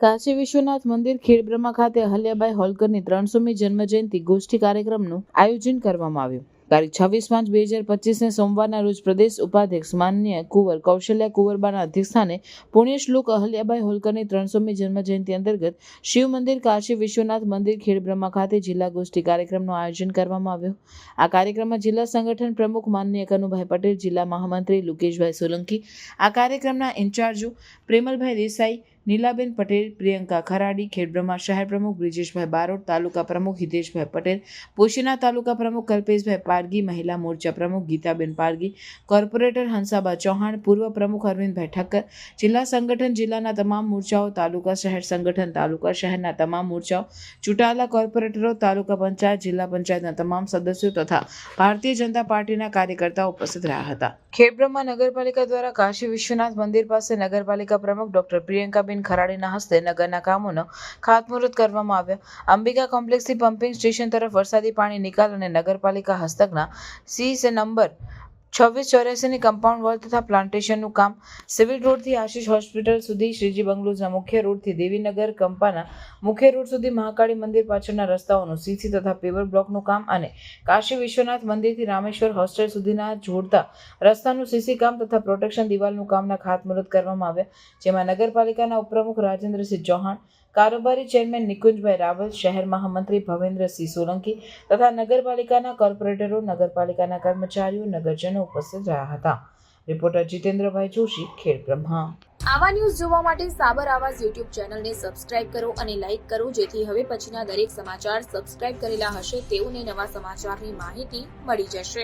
કાશી વિશ્વનાથ મંદિર ખેડબ્રહ્મા ખાતે અહલ્યાબાઈ હોલકરની ત્રણસોમી જન્મજયંતિ ગોષ્ઠી કાર્યક્રમનું આયોજન કરવામાં આવ્યું. તારીખ છવ્વીસ પાંચ બે હજાર પચીસને સોમવારના રોજ પ્રદેશ ઉપાધ્યક્ષ માન્ય કુંવર કૌશલ્યા કુંવરબાના અધ્યક્ષસ્થાને પુણ્યશ્લોક અહલ્યાબાઈ હોલકરની ત્રણસોમી જન્મજયંતિ અંતર્ગત શિવ મંદિર, કાશી વિશ્વનાથ મંદિર ખેડબ્રહ્મા ખાતે જિલ્લા ગોષ્ઠી કાર્યક્રમનું આયોજન કરવામાં આવ્યું. આ કાર્યક્રમમાં જિલ્લા સંગઠન પ્રમુખ માનનીય કનુભાઈ પટેલ, જિલ્લા મહામંત્રી લુકેશભાઈ સોલંકી, આ કાર્યક્રમના ઇન્ચાર્જો પ્રેમલભાઈ દેસાઈ નીલાબેન પટેલ, પ્રિયંકા ખરાડી, ખેડબ્રહ્મા શહેર પ્રમુખ, બ્રિજેશભાઈ બારોટ, તાલુકા પ્રમુખ, હિતેશભાઈ પટેલ, પોશીના તાલુકા પ્રમુખ, કલ્પેશભાઈ પારગી, મહિલા મોરચા પ્રમુખ, ગીતાબેન પારગી, કોર્પોરેટર હંસાબા ચૌહાણ, પૂર્વ પ્રમુખ અરવિંદભાઈ ઠક્કર, જિલ્લા સંગઠન, જિલ્લાના તમામ મોરચાઓ, તાલુકા શહેર સંગઠન, તાલુકા શહેરના તમામ મોરચાઓ, ચૂંટાયેલા કોર્પોરેટરો, તાલુકા પંચાયત, જિલ્લા પંચાયતના તમામ સદસ્યો તથા ભારતીય જનતા પાર્ટીના કાર્યકર્તાઓ ઉપસ્થિત રહ્યા હતા. ખેડબ્રહ્મા નગરપાલિકા દ્વારા કાશી વિશ્વનાથ મંદિર પાસે નગરપાલિકા પ્રમુખ ડોક્ટર પ્રિયંકાબેન ખરાડીના હસ્તે નગરના કામોનો ખાતમુહૂર્ત કરવામાં આવ્યા. અંબિકા કોમ્પ્લેક્સથી પમ્પિંગ સ્ટેશન તરફ વરસાદી પાણી નિકાલ અને નગરપાલિકા હસ્તકના સી સે નંબર છવ્વીસ ચોર્યાસીની કમ્પાઉન્ડ વોલ તથા પ્લાન્ટેશનનું કામ. સિવિલ રોડથી આશીષ હોસ્પિટલ સુધી શ્રીજી બંગલોઝના મુખ્ય રોડથી દેવીનગર, કંપાના મુખ્ય રોડ સુધી મહાકાળી મંદિર પાછળના રસ્તાઓનું સીસી તથા પેવર બ્લોકનું કામ અને કાશી વિશ્વનાથ મંદિરથી રામેશ્વર હોસ્ટેલ સુધીના જોડતા રસ્તાનું સીસી કામ તથા પ્રોટેક્શન દિવાલનું કામના ખાતમુહૂર્ત કરવામાં આવ્યા. જેમાં નગરપાલિકાના ઉપપ્રમુખ રાજેન્દ્રસિંહ ચૌહાણ, કારોબારી ચેરમેન નિકુંજભાઈ રાવલ, શહેર મહામંત્રી ભવેન્દ્રસિંહ સોલંકી તથા નગરપાલિકાના કોર્પોરેટરો, નગરપાલિકાના કર્મચારીઓ, નગરજનો ઉપસ્થિત રહ્યા હતા. રિપોર્ટર જીતેન્દ્રભાઈ જોશી ખેડબ્રહ્મા આવા ન્યૂઝ જોવા માટે સાબર આવાજ યુટ્યુબ ચેનલને સબસ્ક્રાઇબ કરો અને લાઇક કરો, જેથી હવે પછીના દરેક સમાચાર સબસ્ક્રાઇબ કરેલા હશે તેઓને નવા સમાચારની માહિતી મળી જશે.